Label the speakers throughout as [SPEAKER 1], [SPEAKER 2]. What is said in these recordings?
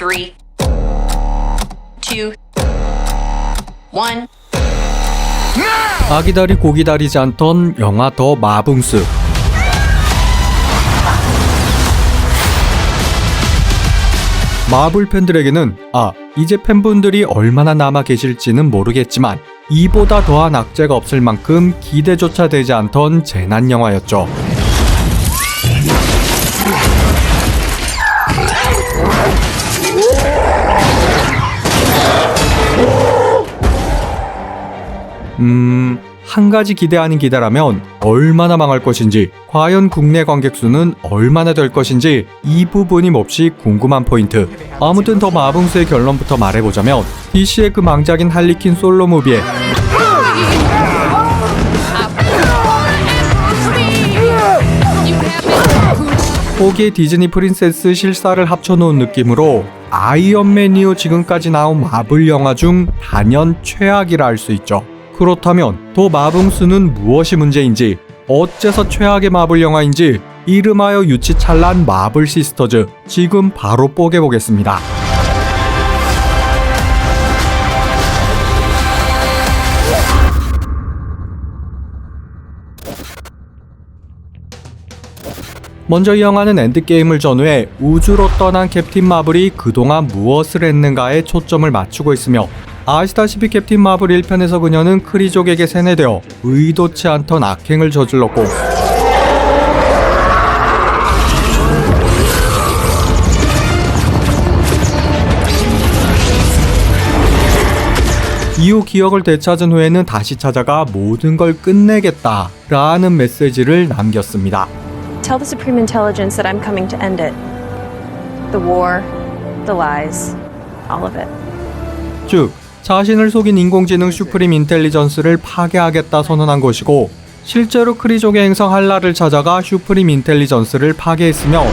[SPEAKER 1] three, two, one.
[SPEAKER 2] 아기다리 고기다리지 않던 영화 더 마붕스 마블 팬들에게는 아 이제 팬분들이 얼마나 남아 계실지는 모르겠지만 이보다 더한 악재가 없을 만큼 기대조차 되지 않던 재난 영화였죠. 음, 한 가지 기대하는 기대라면 얼마나 망할 것인지, 과연 국내 관객 수는 얼마나 될 것인지 이 부분이 몹시 궁금한 포인트. 아무튼 더 마붕스의 결론부터 말해보자면 DC의 그 망작인 할리퀸 솔로 무비에 거기에 디즈니 프린세스 실사를 합쳐놓은 느낌으로 아이언맨 이후 지금까지 나온 마블 영화 중 단연 최악이라 할 수 있죠. 그렇다면 더 마붕스는 무엇이 문제인지 어째서 최악의 마블 영화인지 이름하여 유치찬란 마블 시스터즈 지금 바로 뽀개보겠습니다. 먼저 이 영화는 엔드게임을 전후해 우주로 떠난 캡틴 마블이 그동안 무엇을 했는가에 초점을 맞추고 있으며 아시다시피 캡틴 마블 1편에서 그녀는 크리족에게 세뇌되어 의도치 않던 악행을 저질렀고 이후 기억을 되찾은 후에는 다시 찾아가 모든 걸 끝내겠다 라는 메시지를 남겼습니다.
[SPEAKER 3] Tell the Supreme Intelligence that I'm coming to end it. The war, the lies, all of it.
[SPEAKER 2] 즉 자신을 속인 인공지능 슈프림 인텔리전스를 파괴하겠다 선언한 것이고 실제로 크리족의 행성 한라를 찾아가 슈프림 인텔리전스를 파괴했으며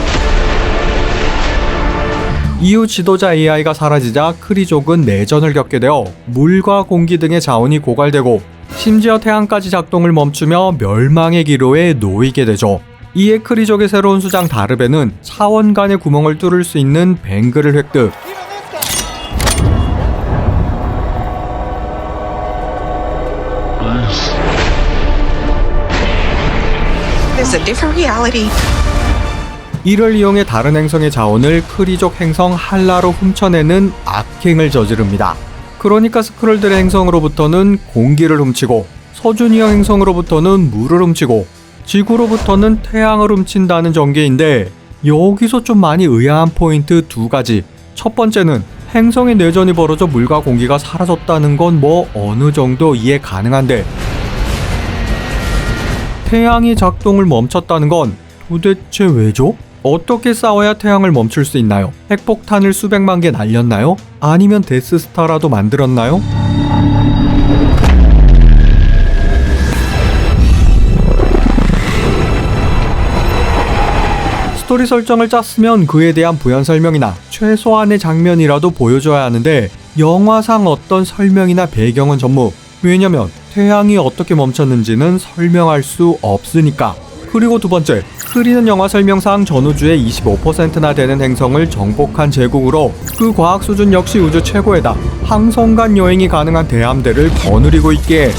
[SPEAKER 2] 이후 지도자 AI가 사라지자 크리족은 내전을 겪게 되어 물과 공기 등의 자원이 고갈되고 심지어 태양까지 작동을 멈추며 멸망의 기로에 놓이게 되죠. 이에 크리족의 새로운 수장 다르베는 차원 간의 구멍을 뚫을 수 있는 뱅그를 획득,
[SPEAKER 4] There's a different reality.
[SPEAKER 2] 이를 이용해 다른 행성의 자원을 크리족 행성 한라로 훔쳐내는 악행을 저지릅니다. 그러니까 스크롤들의 행성으로부터는 공기를 훔치고 서준이형 행성으로부터는 물을 훔치고 지구로부터는 태양을 훔친다는 전개인데 여기서 좀 많이 의아한 포인트 두 가지. 첫 번째는 행성의 내전이 벌어져 물과 공기가 사라졌다는 건 뭐 어느 정도 이해 가능한데 태양이 작동을 멈췄다는 건 도대체 왜죠? 어떻게 싸워야 태양을 멈출 수 있나요? 핵폭탄을 수백만 개 날렸나요? 아니면 데스스타라도 만들었나요? 스토리 설정을 짰으면 그에 대한 부연 설명이나 최소한의 장면이라도 보여줘야 하는데 영화상 어떤 설명이나 배경은 전무 왜냐면 태양이 어떻게 멈췄는지는 설명할 수 없으니까. 그리고 두 번째 크리는 영화 설명상 전우주의 25%나 되는 행성을 정복한 제국으로 그 과학 수준 역시 우주 최고에다 항성 간 여행이 가능한 대함대를 거느리고 있기에.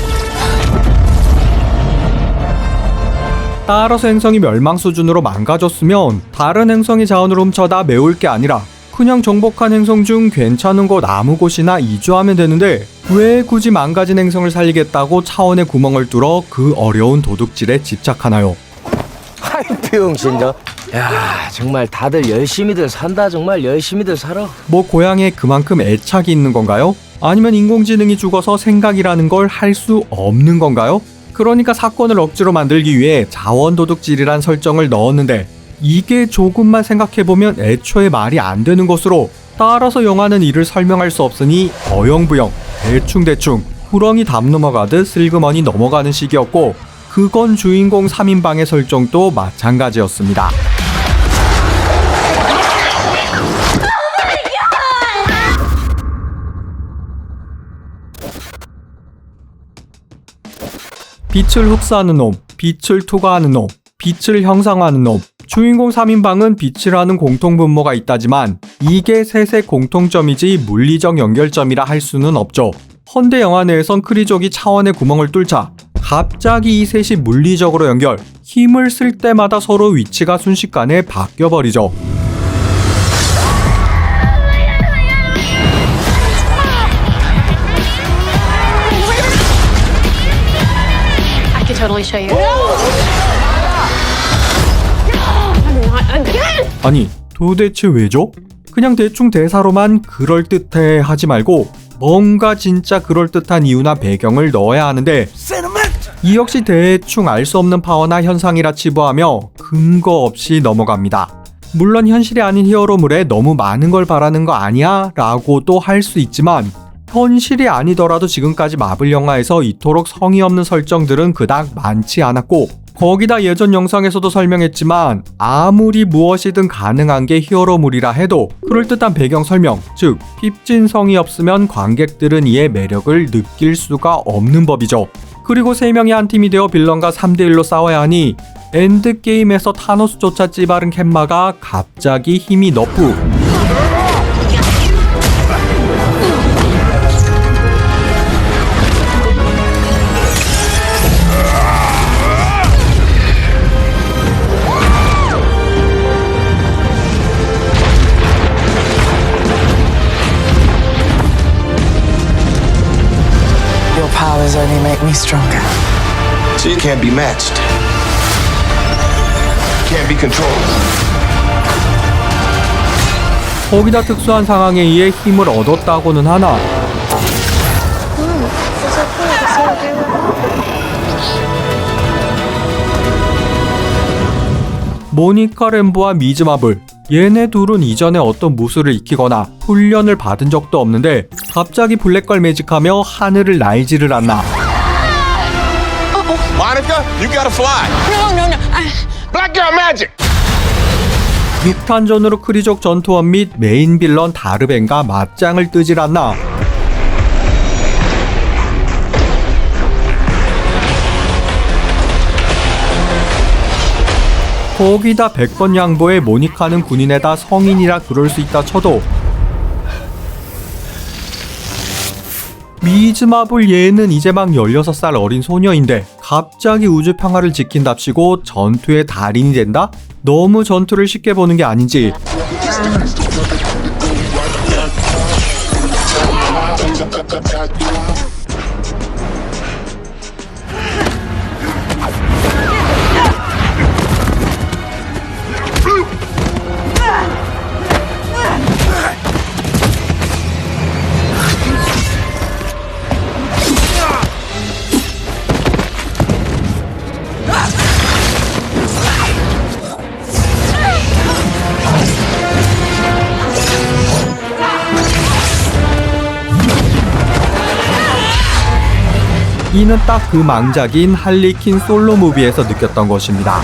[SPEAKER 2] 따라서 행성이 멸망 수준으로 망가졌으면 다른 행성의 자원을 훔쳐다 메울 게 아니라 그냥 정복한 행성 중 괜찮은 곳 아무 곳이나 이주하면 되는데 왜 굳이 망가진 행성을 살리겠다고 차원의 구멍을 뚫어 그 어려운 도둑질에 집착하나요?
[SPEAKER 5] 아이 병신저 야 정말 다들 열심히들 산다 정말 열심히들 살아
[SPEAKER 2] 뭐 고향에 그만큼 애착이 있는 건가요? 아니면 인공지능이 죽어서 생각이라는 걸 할 수 없는 건가요? 그러니까 사건을 억지로 만들기 위해 자원 도둑질이란 설정을 넣었는데 이게 조금만 생각해보면 애초에 말이 안 되는 것으로 따라서 영화는 이를 설명할 수 없으니 어영부영 대충대충 구렁이 담 넘어가듯 슬그머니 넘어가는 식이었고 그건 주인공 3인방의 설정도 마찬가지였습니다. 빛을 흡수하는 놈, 빛을 투과하는 놈, 빛을 형상화하는 놈, 주인공 3인방은 빛이라는 공통분모가 있다지만 이게 셋의 공통점이지 물리적 연결점이라 할 수는 없죠. 헌데 영화 내에선 크리족이 차원의 구멍을 뚫자 갑자기 이 셋이 물리적으로 연결, 힘을 쓸 때마다 서로 위치가 순식간에 바뀌어버리죠. 아니, 도대체 왜죠? 그냥 대충 대사로만 그럴듯해 하지 말고 뭔가 진짜 그럴듯한 이유나 배경을 넣어야 하는데 이 역시 대충 알 수 없는 파워나 현상이라 치부하며 근거 없이 넘어갑니다. 물론 현실이 아닌 히어로물에 너무 많은 걸 바라는 거 아니야? 라고도 할 수 있지만 현실이 아니더라도 지금까지 마블 영화에서 이토록 성의 없는 설정들은 그닥 많지 않았고 거기다 예전 영상에서도 설명했지만 아무리 무엇이든 가능한 게 히어로물이라 해도 그럴듯한 배경 설명, 즉 핍진성이 없으면 관객들은 이의 매력을 느낄 수가 없는 법이죠. 그리고 세 명이 한 팀이 되어 빌런과 3대1로 싸워야 하니 엔드게임에서 타노스조차 찌바른 캔마가 갑자기 힘이 너프
[SPEAKER 6] only make me stronger.
[SPEAKER 7] So you can't be matched. Can't be controlled.
[SPEAKER 2] 거기다 특수한 상황에 의해 힘을 얻었다고는 하나 모니카 램보와 미즈마블 얘네 둘은 이전에 어떤 무술을 익히거나 훈련을 받은 적도 없는데 갑자기 블랙걸 매직하며 하늘을 날지를 않나
[SPEAKER 7] Monica, you gotta fly. No, no, no. Black girl magic.
[SPEAKER 2] 빅탄전으로 크리족 전투원 및 메인 빌런 다르벤과 맞짱을 뜨질 않나 거기다 100번 양보에 모니카는 군인에다 성인이라 그럴 수 있다 쳐도 미즈마블 얘는 이제 막 16살 어린 소녀인데 갑자기 우주 평화를 지킨답시고 전투의 달인이 된다? 너무 전투를 쉽게 보는 게 아닌지 이는 딱 그 망작인 할리퀸 솔로 무비에서 느꼈던 것입니다.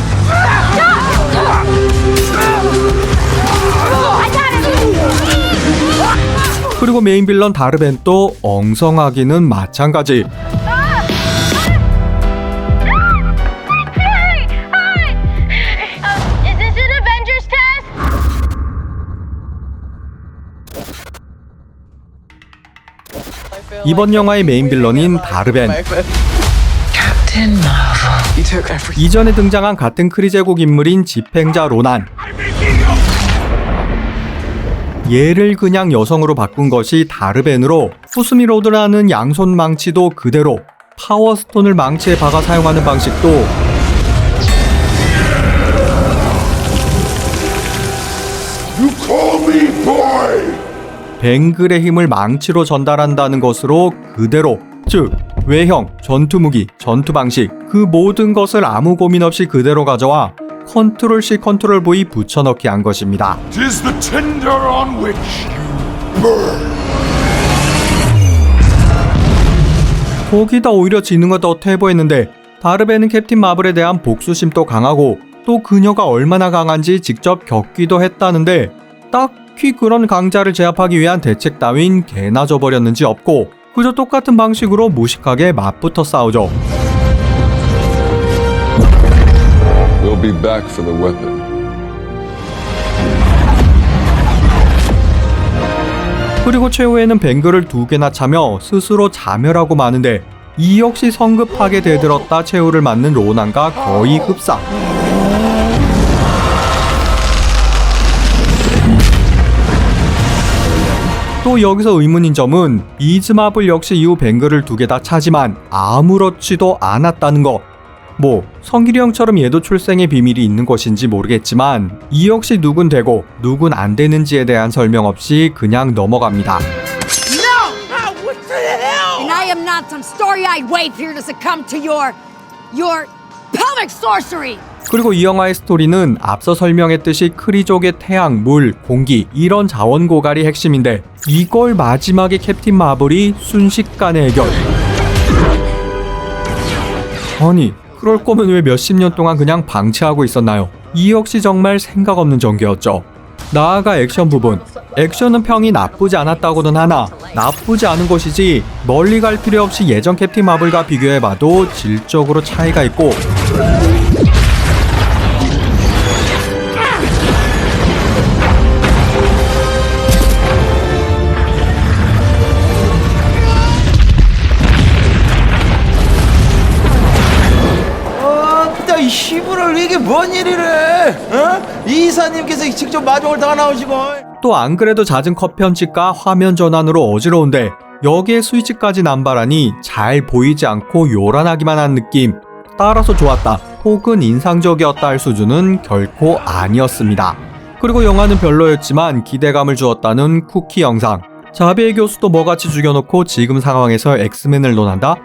[SPEAKER 2] 그리고 메인 빌런 다르벤 또 엉성하기는 마찬가지. 이번 영화의 메인 빌런인 다르벤. 이전에 등장한 같은 크리제국 인물인 집행자 로난. 얘를 그냥 여성으로 바꾼 것이 다르벤으로 후스미 로드라는 양손 망치도 그대로 파워스톤을 망치에 박아 사용하는 방식도 뱅글의 힘을 망치로 전달한다는 것으로 그대로 즉 외형, 전투무기, 전투 방식 그 모든 것을 아무 고민 없이 그대로 가져와 컨트롤 C 컨트롤 V 붙여넣기 한 것입니다. 거기다 오히려 지능은 더 퇴보했는데 다르벤은 캡틴 마블에 대한 복수심도 강하고 또 그녀가 얼마나 강한지 직접 겪기도 했다는데 딱 특히 그런 강자를 제압하기 위한 대책 따윈 개나 져버렸는지 없고 그저 똑같은 방식으로 무식하게 맞붙어 싸우죠.
[SPEAKER 8] We'll be back for the weapon.
[SPEAKER 2] 그리고 최후에는 뱅글을 두 개나 차며 스스로 자멸하고 마는데 이 역시 성급하게 대들었다 최후를 맞는 로난과 거의 흡사. 또 여기서 의문인 점은 이즈마블 역시 이후 뱅글을 두개 다 차지만 아무렇지도 않았다는 것. 뭐 성길이 형처럼 얘도 출생의 비밀이 있는 것인지 모르겠지만 이 역시 누군 되고 누군 안 되는지에 대한 설명 없이 그냥 넘어갑니다.
[SPEAKER 8] And I am not some story-eyed waif here to succumb to your, your pelvic sorcery.
[SPEAKER 2] 그리고 이 영화의 스토리는 앞서 설명했듯이 크리족의 태양, 물, 공기 이런 자원 고갈이 핵심인데 이걸 마지막에 캡틴 마블이 순식간에 해결. 아니 그럴 거면 왜 몇십 년 동안 그냥 방치하고 있었나요? 이 역시 정말 생각 없는 전개였죠. 나아가 액션 부분. 액션은 평이 나쁘지 않았다고는 하나 나쁘지 않은 것이지 멀리 갈 필요 없이 예전 캡틴 마블과 비교해봐도 질적으로 차이가 있고
[SPEAKER 5] 직접 마중을 다 나오시고
[SPEAKER 2] 또 안 그래도 잦은 컷 편집과 화면 전환으로 어지러운데 여기에 스위치까지 남발하니 잘 보이지 않고 요란하기만 한 느낌. 따라서 좋았다 혹은 인상적이었다 할 수준은 결코 아니었습니다. 그리고 영화는 별로였지만 기대감을 주었다는 쿠키 영상. 자비의 교수도 뭐같이 죽여놓고 지금 상황에서 엑스맨을 논한다?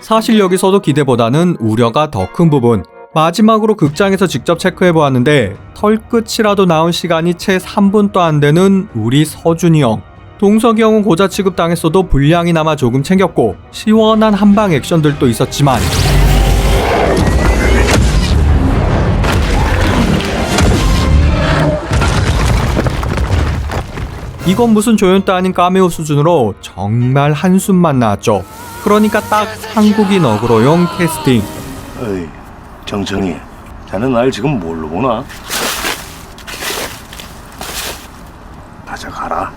[SPEAKER 2] 사실 여기서도 기대보다는 우려가 더 큰 부분. 마지막으로 극장에서 직접 체크해 보았는데 털끝이라도 나온 시간이 채 3분도 안 되는 우리 서준이 형. 동석이 형은 고자 취급 당했어도 분량이나마 조금 챙겼고 시원한 한방 액션들도 있었지만 이건 무슨 조연도 아닌 까메오 수준으로 정말 한숨만 나왔죠. 그러니까 딱 한국인 어그로용 캐스팅.
[SPEAKER 9] 어이, 정청이, 자네 날 지금 뭘로 보나? 가져가라.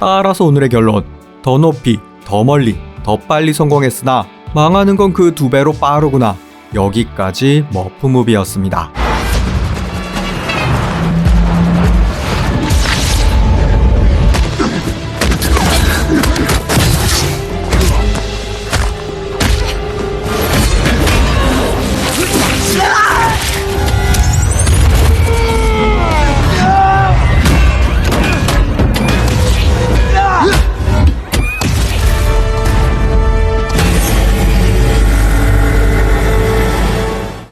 [SPEAKER 2] 따라서 오늘의 결론. 더 높이, 더 멀리, 더 빨리 성공했으나 망하는 건 그 두 배로 빠르구나. 여기까지 머프무비였습니다.